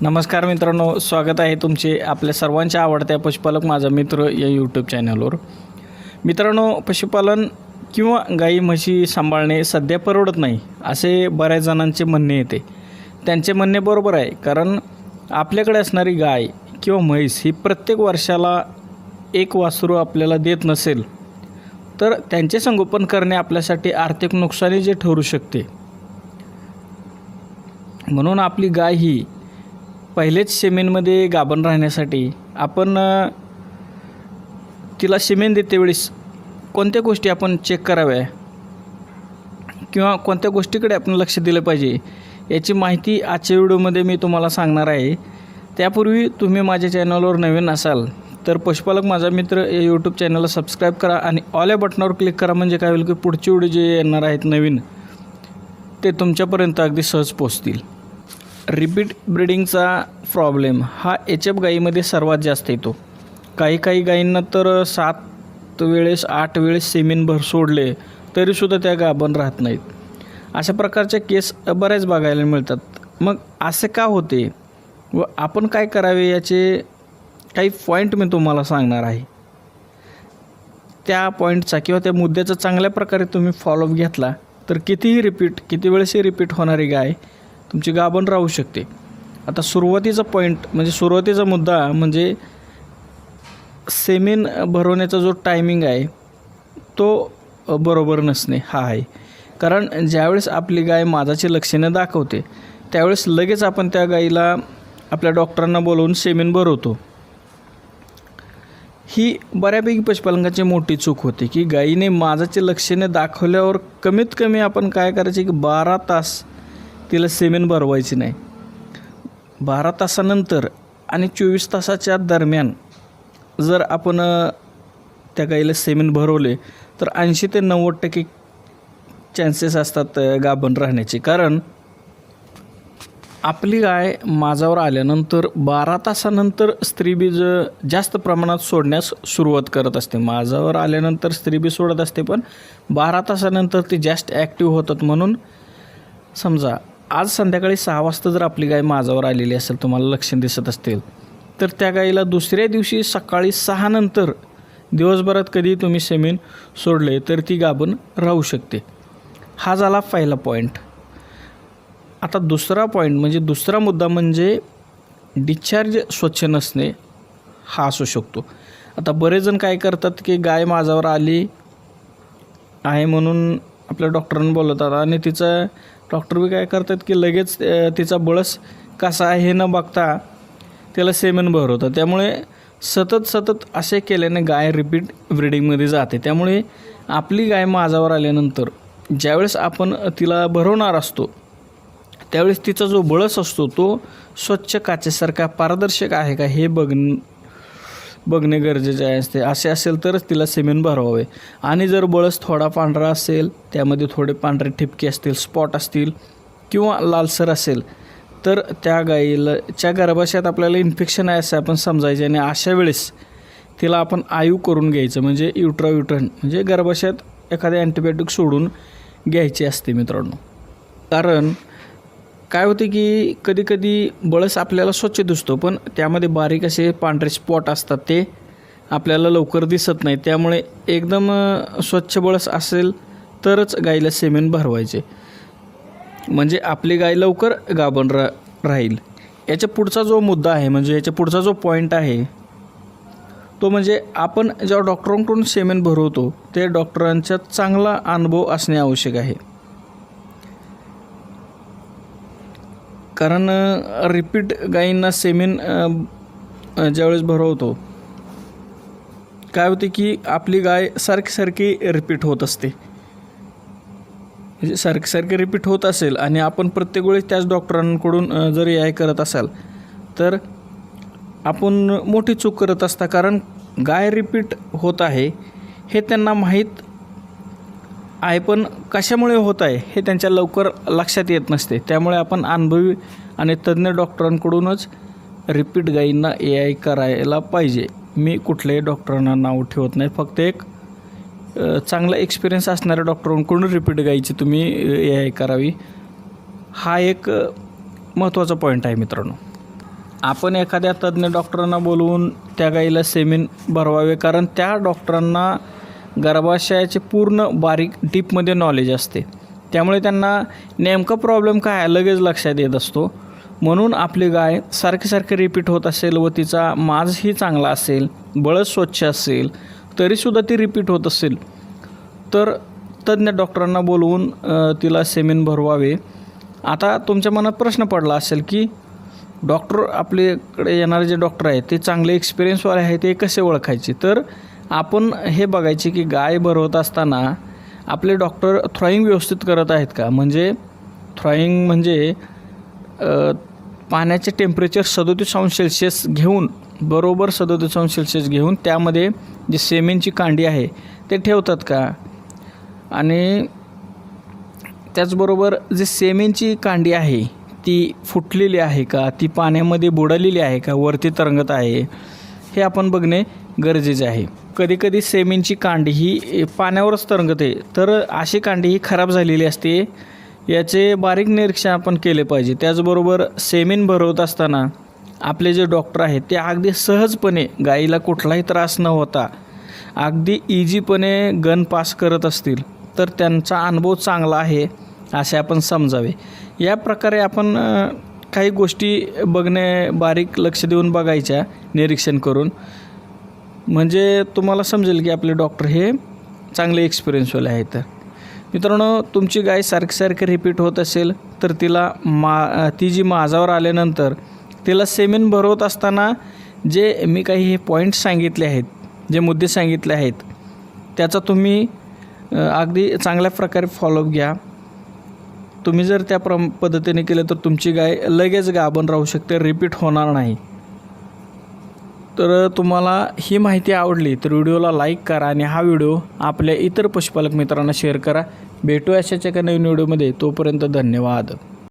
नमस्कार मित्रांनो स्वागत आहे तुमचे आपल्या सर्वांच्या आवडत्या पशुपालक माझा मित्र या यूट्यूब चॅनलवर मित्रांनो पशुपालन किंवा गाई म्हशी सांभाळणे सध्या परवडत नाही असे बऱ्याच जणांचे म्हणणे येते. त्यांचे म्हणणे बरोबर आहे कारण आपल्याकडे असणारी गाय किंवा म्हैस ही प्रत्येक वर्षाला एक वासरू आपल्याला देत नसेल तर त्यांचे संगोपन करणे आपल्यासाठी आर्थिक नुकसानी जे ठरू शकते. म्हणून आपली गाय ही पहिलेच सिमेंटमध्ये गाभण राहण्यासाठी आपण तिला सिमेंट देते वेळेस कोणत्या गोष्टी आपण चेक कराव्या? किंवा कोणत्या गोष्टीकडे आपण लक्ष दिलं पाहिजे? याची माहिती आजच्या व्हिडिओमध्ये मी तुम्हाला सांगणार आहे. त्यापूर्वी तुम्ही माझ्या चॅनलवर नवीन असाल तर पशुपालक माझा मित्र या यूट्यूब चॅनलला सबस्क्राईब करा आणि ऑल या बटनावर क्लिक करा म्हणजे काय होईल की पुढचे व्हिडिओ जे येणार आहेत नवीन ते तुमच्यापर्यंत अगदी सहज पोचतील रिपीट ब्रिडिंगचा प्रॉब्लेम हा एच एफ गाईमध्ये सर्वात जास्त येतो. काही काही गायींना तर सात वेळेस आठ वेळेस सेमिन भर सोडले तरीसुद्धा त्या गाभण राहत नाहीत. अशा प्रकारच्या केस बऱ्याच बघायला मिळतात. मग असे का होते? व आपण काय करावे याचे काही पॉईंट मी तुम्हाला सांगणार आहे. त्या पॉईंटचा किंवा त्या मुद्द्याचा चांगल्या प्रकारे तुम्ही फॉलोअप घेतला तर कितीही रिपीट किती वेळेसही रिपीट होणारी गाय तुमची गाभण राहू शकते. आता सुरुवातीचा पॉईंट म्हणजे सुरुवातीचा मुद्दा म्हणजे सेमेन भरवण्याचा जो टायमिंग आहे तो बरोबर नसणे हा आहे. कारण ज्यावेळेस आपली गाय माझाची लक्षणं दाखवते त्यावेळेस लगेच आपण त्या गाईला आपल्या डॉक्टरांना बोलवून सेमेन भरवतो. ही बऱ्यापैकी पशुपालकांची मोठी चूक होते की गायीने माझाचे लक्षणे दाखवल्यावर कमीत कमी आपण काय करायचे की बारा तास तिला सिमेंट भरवायची नाही. बारा तासानंतर आणि चोवीस तासाच्या दरम्यान जर आपण त्या गाईला सिमेंट भरवले तर ऐंशी ते नव्वद टक्के चान्सेस असतात गाभण राहण्याचे. कारण आपली गाय माझावर आल्यानंतर बारा तासानंतर स्त्रीबीज जास्त प्रमाणात सोडण्यास सुरुवात करत असते. माझावर आल्यानंतर स्त्रीबीज सोडत असते पण बारा तासानंतर ती जास्त ॲक्टिव्ह होतात म्हणून समजा आज संध्याकाळी सहा वाजता जर आपली गाय माझावर आलेली असेल तुम्हाला लक्षण दिसत असतील तर त्या गाईला दुसऱ्या दिवशी सकाळी सहा नंतर दिवसभरात कधी तुम्ही सेमेन सोडले तर ती गाभण राहू शकते. हा झाला पहिला पॉईंट आता दुसरा पॉईंट म्हणजे दुसरा मुद्दा म्हणजे डिस्चार्ज स्वच्छ नसणे हा असू शकतो. आता बरेच जण काय करतात की गाय माझावर आली आहे म्हणून आपल्या डॉक्टरांना बोलवतात आणि तिचं डॉक्टर बी काय करतात की लगेच तिचा बळस कसा आहे हे न बघता त्याला सेमेन भरवतात. त्यामुळे सतत सतत असे केल्याने गाय रिपीट ब्रिडिंगमध्ये जाते. त्यामुळे आपली गाय माझावर आल्यानंतर ज्यावेळेस आपण तिला भरवणार असतो त्यावेळेस तिचा जो बळस असतो तो स्वच्छ काचेसारखा पारदर्शक आहे का हे बघ बघणे गरजेचे आहे असते. असे असेल तरच तिला सिमेंट भरवावे. आणि जर बळस थोडा पांढरा असेल त्यामध्ये थोडे पांढरे ठिपके असतील स्पॉट असतील किंवा लालसर असेल तर त्या गाईलाच्या गर्भाशयात आपल्याला इन्फेक्शन आहे असं आपण समजायचे आणि अशा वेळेस तिला आपण आयू करून घ्यायचं. म्हणजे युट्रायुट्रन म्हणजे गर्भाशयात एखादे अँटीबायोटिक सोडून घ्यायचे असते मित्रांनो. कारण काय होते की कधी कधी बळस आपल्याला स्वच्छ दिसतो पण त्यामध्ये बारीक असे पांढरे स्पॉट असतात ते आपल्याला लवकर दिसत नाही. त्यामुळे एकदम स्वच्छ बळस असेल तरच गाईला सेमेन भरवायचे. म्हणजे आपली गाय लवकर गाभण रा राहील. याच्या पुढचा जो मुद्दा आहे म्हणजे याच्या पुढचा जो पॉईंट आहे तो म्हणजे आपण जेव्हा डॉक्टरांकडून सेमेन भरवतो ते डॉक्टरांचा चांगला अनुभव असणे आवश्यक आहे. कारण रिपीट गायींना सेमेन ज्यावेळेस भरवतो काय होते की आपली गाय सारखी सारखी रिपीट होत असते. म्हणजे सारखी सारखी रिपीट होत असेल आणि आपण प्रत्येक वेळेस त्याच डॉक्टरांकडून जर आय करत असाल तर आपण मोठी चूक करत असता. कारण गाय रिपीट होत आहे हे त्यांना माहीत आहे पण कशामुळे होत आहे हे त्यांच्या लवकर लक्षात येत नसते. त्यामुळे आपण अनुभवी आणि तज्ज्ञ डॉक्टरांकडूनच रिपीट गाईंना ए आय करायला पाहिजे. मी कुठल्याही डॉक्टरांना नाव ठेवत नाही. फक्त एक चांगला एक्सपिरियन्स असणाऱ्या डॉक्टरांकडून रिपीट गाईची तुम्ही ए आय करावी. हा एक महत्त्वाचा पॉईंट आहे मित्रांनो. आपण एखाद्या तज्ज्ञ डॉक्टरांना बोलवून त्या गाईला सेमिन भरवावे कारण त्या डॉक्टरांना गर्भाशयाचे पूर्ण बारीक डीपमध्ये नॉलेज असते. त्यामुळे त्यांना नेमका प्रॉब्लेम काय आहे लगेच लक्षात येत असतो. म्हणून आपली गाय सारखी सारखी रिपीट होत असेल व तिचा माजही चांगला असेल बळच स्वच्छ असेल तरीसुद्धा ती रिपीट होत असेल. तर तज्ज्ञ डॉक्टरांना बोलवून तिला सेमिन भरवावे. आता तुमच्या मनात प्रश्न पडला असेल की डॉक्टर आपल्याकडे येणारे जे डॉक्टर आहेत ते चांगले एक्सपिरियन्सवाले आहेत ते कसे ओळखायचे? तर आपण हे बघायचे की गाय भरवत असताना आपले डॉक्टर थ्रॉईंग व्यवस्थित करत आहेत का? म्हणजे थ्रॉईंग म्हणजे पाण्याचे टेम्परेचर सदोतीस अंश सेल्सिअस घेऊन बरोबर सदोतीस अंश सेल्सिअस घेऊन त्यामध्ये जी सेमेनची कांडी आहे ते ठेवतात का? आणि त्याचबरोबर जी सेमेनची कांडी आहे ती फुटलेली आहे का? ती पाण्यामध्ये बुडालेली आहे का? वरती तरंगत आहे? हे आपण बघणे गरजेचे आहे. कधीकधी सेमींची कांडी ही पाण्यावरच तरंगते. तर अशी कांडी ही खराब झालेली असते याचे बारीक निरीक्षण आपण केले पाहिजे. त्याचबरोबर सेमीन भरवत असताना आपले जे डॉक्टर आहेत ते अगदी सहजपणे गाईला कुठलाही त्रास न होता अगदी इझीपणे गन पास करत असतील तर त्यांचा अनुभव चांगला आहे असे आपण समजावे. या प्रकारे आपण काही गोष्टी बघणे बारीक लक्ष देऊन बघायच्या निरीक्षण करून. म्हणजे तुम्हाला समजेल की आपले डॉक्टर हे चांगले एक्सपिरियन्सवाले आहेत. मित्रांनो तुमची गाय सारखी सारखी रिपीट होत असेल तर तिला मा ती जी माझावर आल्यानंतर तिला सेमेन भरवत असताना जे मी काही हे पॉईंट्स सांगितले आहेत जे मुद्दे सांगितले आहेत त्याचा तुम्ही अगदी चांगल्या प्रकारे फॉलोअप घ्या. तुम्ही जर त्या प्रम पद्धतीने केलं तर तुमची गाय लगेच गाभण राहू शकते रिपीट होणार नाही. तर तुम्हाला ही माहिती आवडली तर व्हिडिओला लाईक करा आणि हा व्हिडिओ आपल्या इतर पशुपालक मित्रांना शेअर करा. भेटू अशाच एका नवीन व्हिडिओमध्ये. तोपर्यंत धन्यवाद.